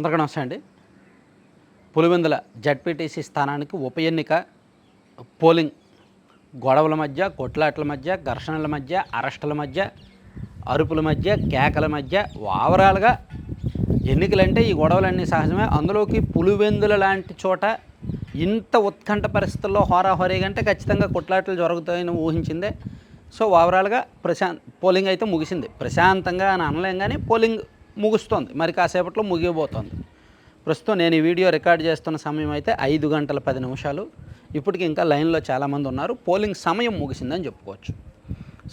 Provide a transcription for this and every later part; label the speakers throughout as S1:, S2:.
S1: అందరికీ నమస్తే అండి. పులివెందుల జడ్పీటీసీ స్థానానికి ఉప ఎన్నిక పోలింగ్ గొడవల మధ్య కొట్లాట్ల మధ్య ఘర్షణల మధ్య అరెస్టుల మధ్య అరుపుల మధ్య కేకల మధ్య ఓవరాల్గా ఎన్నికలంటే ఈ గొడవలన్నీ సహజమే. అందులోకి పులివెందుల లాంటి చోట ఇంత ఉత్కంఠ పరిస్థితుల్లో హోరాహోరీగా అంటే ఖచ్చితంగా కొట్లాటలు జరుగుతాయని ఊహించిందే. సో ఓవరాల్గా ప్రశాంత్ పోలింగ్ అయితే ముగిసింది. ప్రశాంతంగా అని అనలేం కానీ పోలింగ్ ముగుస్తోంది. మరి కాసేపట్లో ముగియబోతోంది. ప్రస్తుతం నేను ఈ వీడియో రికార్డ్ చేస్తున్న సమయం అయితే ఐదు గంటల పది నిమిషాలు. ఇప్పటికి ఇంకా లైన్లో చాలామంది ఉన్నారు. పోలింగ్ సమయం ముగిసిందని చెప్పుకోవచ్చు.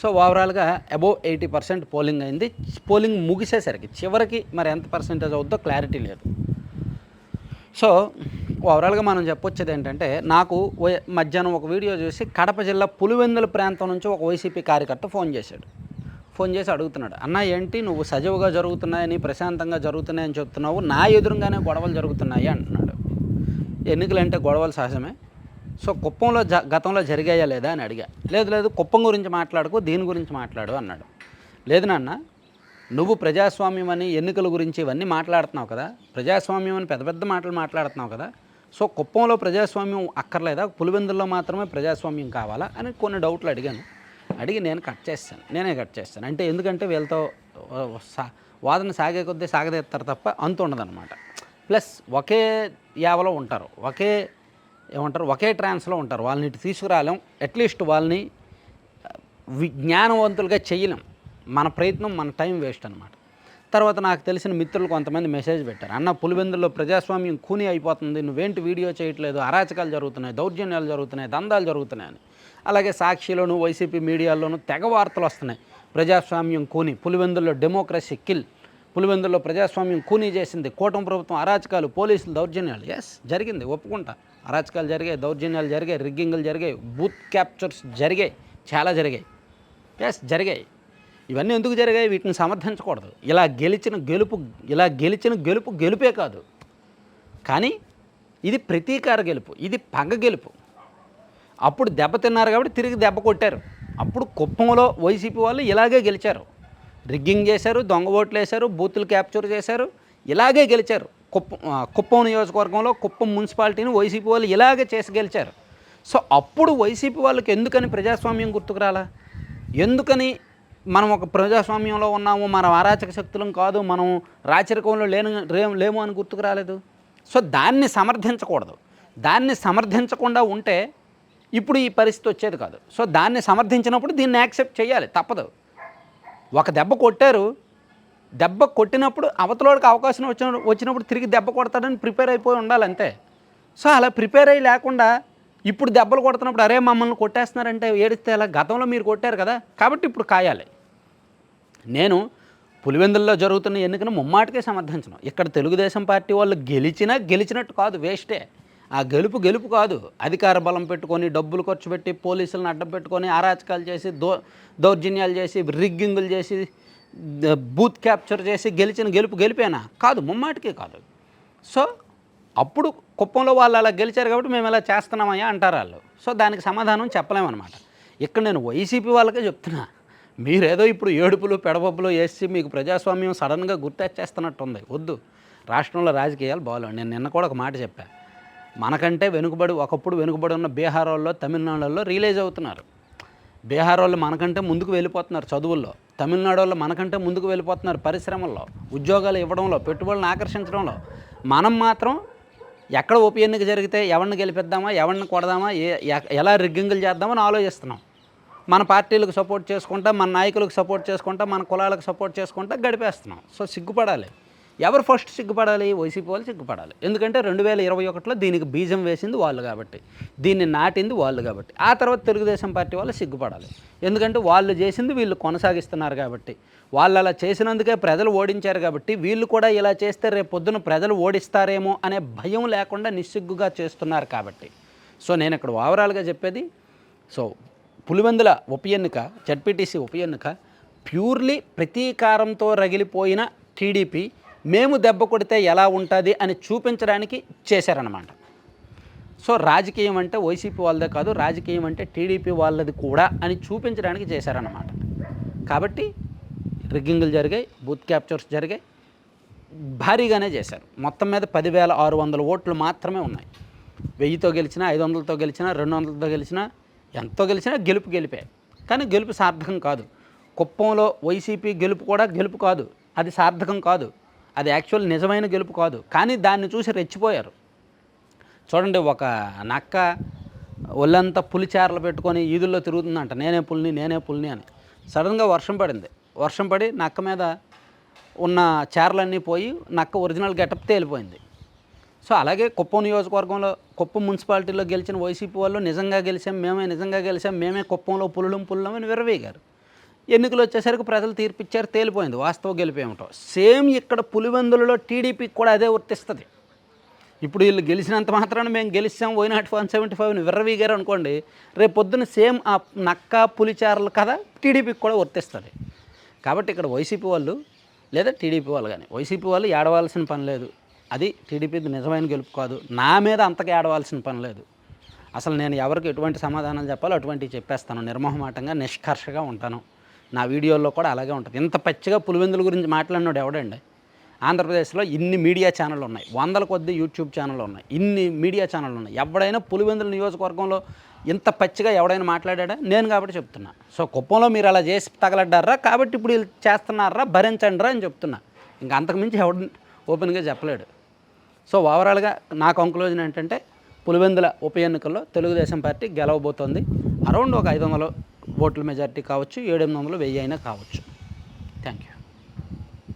S1: సో ఓవరాల్గా అబోవ్ ఎయిటీ పర్సెంట్ పోలింగ్ అయింది. పోలింగ్ ముగిసేసరికి చివరికి మరి ఎంత పర్సెంటేజ్ అవుద్దో క్లారిటీ లేదు. సో ఓవరాల్గా మనం చెప్పొచ్చేది ఏంటంటే నాకు మధ్యాహ్నం ఒక వీడియో చూసి కడప జిల్లా పులివెందుల ప్రాంతం నుంచి ఒక వైసీపీ కార్యకర్త ఫోన్ చేశాడు. ఫోన్ చేసి అడుగుతున్నాడు అన్న ఏంటి నువ్వు సజీవుగా జరుగుతున్నాయని ప్రశాంతంగా జరుగుతున్నాయని చెప్తున్నావు నా ఎదురుగానే గొడవలు జరుగుతున్నాయి? అంటున్నాడు. ఎన్నికలు అంటే గొడవలు సహజమే. సో కుప్పంలో జ గతంలో జరిగాయా లేదా? అని అడిగా. లేదు లేదు కుప్పం గురించి మాట్లాడుకో దీని గురించి మాట్లాడు అన్నాడు. లేదు నాన్న నువ్వు ప్రజాస్వామ్యం అని ఎన్నికల గురించి ఇవన్నీ మాట్లాడుతున్నావు కదా ప్రజాస్వామ్యం అని పెద్ద పెద్ద మాటలు మాట్లాడుతున్నావు కదా సో కుప్పంలో ప్రజాస్వామ్యం అక్కర్లేదా? పులివెందుల్లో మాత్రమే ప్రజాస్వామ్యం కావాలా? అని కొన్ని డౌట్లు అడిగాను. అడిగి నేను కట్ చేస్తాను. నేనే కట్ చేస్తాను. అంటే ఎందుకంటే వీళ్ళతో సా- వాదన సాగే కొద్దీ సాగదీస్తారు తప్ప అంత ఉండదన్నమాట. ప్లస్ ఒకే యావలో ఉంటారు. ఒకే ఏమంటారు? ఒకే ట్రాన్స్లో ఉంటారు. వాళ్ళని ఇటు తీసుకురాలేం. అట్లీస్ట్ వాళ్ళని విజ్ఞానవంతులుగా చేయలేం. మన ప్రయత్నం మన టైం వేస్ట్ అనమాట తర్వాత నాకు తెలిసిన మిత్రులు కొంతమంది మెసేజ్ పెట్టారు. అన్న పులివెందుల్లో ప్రజాస్వామ్యం కూని అయిపోతుంది. నువ్వేంటి వీడియో చేయట్లేదు? అరాచకాలు జరుగుతున్నాయి దౌర్జన్యాలు జరుగుతున్నాయి దందాలు జరుగుతున్నాయి అని అలాగే సాక్షిలోను వైసీపీ మీడియాలోనూ తెగ వార్తలు వస్తున్నాయి. ప్రజాస్వామ్యం కూని పులివెందుల్లో డెమోక్రసీ కిల్ పులివెందుల్లో ప్రజాస్వామ్యం కూనీ చేసింది కూటమి ప్రభుత్వం అరాచకాలు పోలీసులు దౌర్జన్యాలు. ఎస్ జరిగింది ఒప్పుకుంటా. అరాచకాలు జరిగాయి దౌర్జన్యాలు జరిగాయి రిగ్గింగ్లు జరిగాయి బూత్ క్యాప్చర్స్ జరిగాయి చాలా జరిగాయి. ఎస్ జరిగాయి. ఇవన్నీ ఎందుకు జరిగాయి? వీటిని సమర్థించకూడదు. ఇలా గెలిచిన గెలుపు ఇలా గెలిచిన గెలుపు గెలుపే కాదు. కానీ ఇది ప్రతీకార గెలుపు ఇది పగ గెలుపు. అప్పుడు దెబ్బ తిన్నారు కాబట్టి తిరిగి దెబ్బ కొట్టారు. అప్పుడు కుప్పంలో వైసీపీ వాళ్ళు ఇలాగే గెలిచారు. రిగ్గింగ్ చేశారు దొంగ ఓట్లు వేశారు బూతులు క్యాప్చర్ చేశారు ఇలాగే గెలిచారు. కుప్పం కుప్పం నియోజకవర్గంలో కుప్పం మున్సిపాలిటీని వైసీపీ వాళ్ళు ఇలాగే చేసి గెలిచారు. సో అప్పుడు వైసీపీ వాళ్ళకి ఎందుకని ప్రజాస్వామ్యం గుర్తుకురాలా ఎందుకని మనం ఒక ప్రజాస్వామ్యంలో ఉన్నాము మనం అరాచక శక్తులం కాదు మనం రాచరికంలో లేను లేము అని గుర్తుకు రాలేదు? సో దాన్ని సమర్థించకూడదు. దాన్ని సమర్థించకుండా ఉంటే ఇప్పుడు ఈ పరిస్థితి వచ్చేది కాదు. సో దాన్ని సమర్థించినప్పుడు దీన్ని యాక్సెప్ట్ చేయాలి. తప్పదు. ఒక దెబ్బ కొట్టారు. దెబ్బ కొట్టినప్పుడు అవతలోడికి అవకాశం వచ్చిన వచ్చినప్పుడు తిరిగి దెబ్బ కొడతాడని ప్రిపేర్ అయిపోయి ఉండాలి అంతే. సో అలా ప్రిపేర్ అయ్యి లేకుండా ఇప్పుడు దెబ్బలు కొడుతున్నప్పుడు అరే మమ్మల్ని కొట్టేస్తున్నారంటే ఏడిస్తే అలా గతంలో మీరు కొట్టారు కదా. కాబట్టి ఇప్పుడు కాయాలి. నేను పులివెందుల్లో జరుగుతున్న ఎన్నికను ముమ్మాటికే సమర్థించను. ఇక్కడ తెలుగుదేశం పార్టీ వాళ్ళు గెలిచినా గెలిచినట్టు కాదు వేస్టే. ఆ గెలుపు గెలుపు కాదు. అధికార బలం పెట్టుకొని డబ్బులు ఖర్చు పెట్టి పోలీసులను అడ్డం పెట్టుకొని అరాచకాలు చేసి దో దౌర్జన్యాలు చేసి రిగ్గింగులు చేసి బూత్ క్యాప్చర్ చేసి గెలిచిన గెలుపు గెలిపేనా? కాదు ముమ్మాటికే కాదు. సో అప్పుడు కుప్పంలో వాళ్ళు అలా గెలిచారు కాబట్టి మేము ఇలా చేస్తున్నామయ్యా అంటారు వాళ్ళు. సో దానికి సమాధానం చెప్పలేమన్నమాట. ఇక్కడ నేను వైసీపీ వాళ్ళకే చెప్తున్నా. మీరేదో ఇప్పుడు ఏడుపులు పెడబొబ్బులు వేసి మీకు ప్రజాస్వామ్యం సడన్గా గుర్తొచ్చేస్తున్నట్టుంది వద్దు. రాష్ట్రంలో రాజకీయాలు బాగాలేవు. నేను నిన్న కూడా ఒక మాట చెప్పా. మనకంటే వెనుకబడి ఒకప్పుడు వెనుకబడి ఉన్న బీహార్ వాళ్ళు తమిళనాడులో రిలీజ్ అవుతున్నారు. బీహార్ వాళ్ళు మనకంటే ముందుకు వెళ్ళిపోతున్నారు చదువుల్లో. తమిళనాడు వాళ్ళు మనకంటే ముందుకు వెళ్ళిపోతున్నారు పరిశ్రమల్లో ఉద్యోగాలు ఇవ్వడంలో పెట్టుబడులను ఆకర్షించడంలో. మనం మాత్రం ఎక్కడ ఉప ఎన్నిక జరిగితే ఎవరిని గెలిపిద్దామా ఎవరిని కొడదామా ఏ ఎలా రిగ్గింగులు చేద్దామని ఆలోచిస్తున్నాం. మన పార్టీలకు సపోర్ట్ చేసుకుంటా మన నాయకులకు సపోర్ట్ చేసుకుంటా మన కులాలకు సపోర్ట్ చేసుకుంటా గడిపేస్తున్నాం. సో సిగ్గుపడాలి. ఎవరు ఫస్ట్ సిగ్గుపడాలి? వైసీపీ వాళ్ళు సిగ్గుపడాలి. ఎందుకంటే రెండు వేల ఇరవై ఒకటిలో దీనికి బీజం వేసింది వాళ్ళు కాబట్టి. దీన్ని నాటింది వాళ్ళు కాబట్టి. ఆ తర్వాత తెలుగుదేశం పార్టీ వాళ్ళు సిగ్గుపడాలి. ఎందుకంటే వాళ్ళు చేసింది వీళ్ళు కొనసాగిస్తున్నారు కాబట్టి. వాళ్ళు అలా చేసినందుకే ప్రజలు ఓడించారు కాబట్టి. వీళ్ళు కూడా ఇలా చేస్తే రేపు పొద్దున ప్రజలు ఓడిస్తారేమో అనే భయం లేకుండా నిస్సిగ్గుగా చేస్తున్నారు కాబట్టి. సో నేను ఇక్కడ ఓవరాల్గా చెప్పేది సో పులివెందుల ఉప ఎన్నిక జడ్పీటీసీ ఉప ఎన్నిక ప్యూర్లీ ప్రతీకారంతో రగిలిపోయిన టీడీపీ మేము దెబ్బ కొడితే ఎలా ఉంటుంది అని చూపించడానికి చేశారనమాట సో రాజకీయం అంటే వైసీపీ వాళ్ళదే కాదు రాజకీయం అంటే టీడీపీ వాళ్ళది కూడా అని చూపించడానికి చేశారనమాట కాబట్టి రిగ్గింగులు జరిగాయి బూత్ క్యాప్చర్స్ జరిగాయి భారీగానే చేశారు. మొత్తం మీద పదివేల ఆరు వందల ఓట్లు మాత్రమే ఉన్నాయి. వెయ్యితో గెలిచినా ఐదు వందలతో గెలిచినా రెండు వందలతో గెలిచినా ఎంతో గెలిచినా గెలుపు గెలిపే. కానీ గెలుపు సార్థకం కాదు. కుప్పంలో వైసీపీ గెలుపు కూడా గెలుపు కాదు. అది సార్థకం కాదు. అది యాక్చువల్ నిజమైన గెలుపు కాదు. కానీ దాన్ని చూసి రెచ్చిపోయారు. చూడండి ఒక నక్క ఒళ్ళంతా పులిచారలు పెట్టుకొని ఈదుల్లో తిరుగుతుందంట. నేనే పులిని నేనే పులిని అని. సడన్గా వర్షం పడింది. వర్షం పడి నక్క మీద ఉన్న చేరలన్నీ పోయి నక్క ఒరిజినల్ గెటప్ తేలిపోయింది. సో అలాగే కుప్పం నియోజకవర్గంలో కుప్పం మున్సిపాలిటీలో గెలిచిన వైసీపీ వాళ్ళు నిజంగా గెలిచాం మేమే నిజంగా గెలిచాం మేమే కుప్పంలో పులులం పుల్లం అని విరవేగారు ఎన్నికలు వచ్చేసరికి ప్రజలు తీర్పిచ్చారు తేలిపోయింది. వాస్తవ గెలిపేమిటో సేమ్ ఇక్కడ పులివెందులలో టీడీపీకి కూడా అదే వర్తిస్తుంది. ఇప్పుడు వీళ్ళు గెలిచినంత మాత్రాన మేము గెలిచాం వై నాట్ వన్ సెవెంటీ ఫైవ్ని విర్రవీగారు అనుకోండి రేపు పొద్దున్న సేమ్ ఆ నక్క పులిచారలు కదా టీడీపీకి కూడా వర్తిస్తుంది. కాబట్టి ఇక్కడ వైసీపీ వాళ్ళు లేదా టీడీపీ వాళ్ళు కానీ వైసీపీ వాళ్ళు ఏడవలసిన పని లేదు. అది టీడీపీది నిజమైన గెలుపు కాదు. నా మీద అంతగా ఏడవలసిన పని లేదు. అసలు నేను ఎవరికి ఎటువంటి సమాధానాలు చెప్పాలో అటువంటివి చెప్పేస్తాను. నిర్మోహమాటంగా నిష్కర్షగా ఉంటాను. నా వీడియోల్లో కూడా అలాగే ఉంటుంది. ఇంత పచ్చిగా పులివెందుల గురించి మాట్లాడినాడు ఎవడండి? ఆంధ్రప్రదేశ్లో ఇన్ని మీడియా ఛానళ్ళు ఉన్నాయి. వందల కొద్ది యూట్యూబ్ ఛానళ్ళు ఉన్నాయి. ఇన్ని మీడియా ఛానళ్ళు ఉన్నాయి. ఎవడైనా పులివెందుల నియోజకవర్గంలో ఇంత పచ్చిగా ఎవడైనా మాట్లాడా నేను కాబట్టి చెప్తున్నా. సో కుప్పంలో మీరు అలా చేసి తగలడ్డారా? కాబట్టి ఇప్పుడు వీళ్ళు చేస్తున్నారా? భరించండి రా అని చెప్తున్నా. ఇంకా అంతకుమించి ఎవడు ఓపెన్గా చెప్పలేడు. సో ఓవరాల్గా నా కంక్లూజన్ ఏంటంటే పులివెందుల ఉప ఎన్నికల్లో తెలుగుదేశం పార్టీ గెలవబోతోంది. అరౌండ్ ఒక ఐదు వందలు ఓట్ల మెజారిటీ కావచ్చు ఏడెనిమిది వందలు వెయ్యి అయినా కావచ్చు. Thank you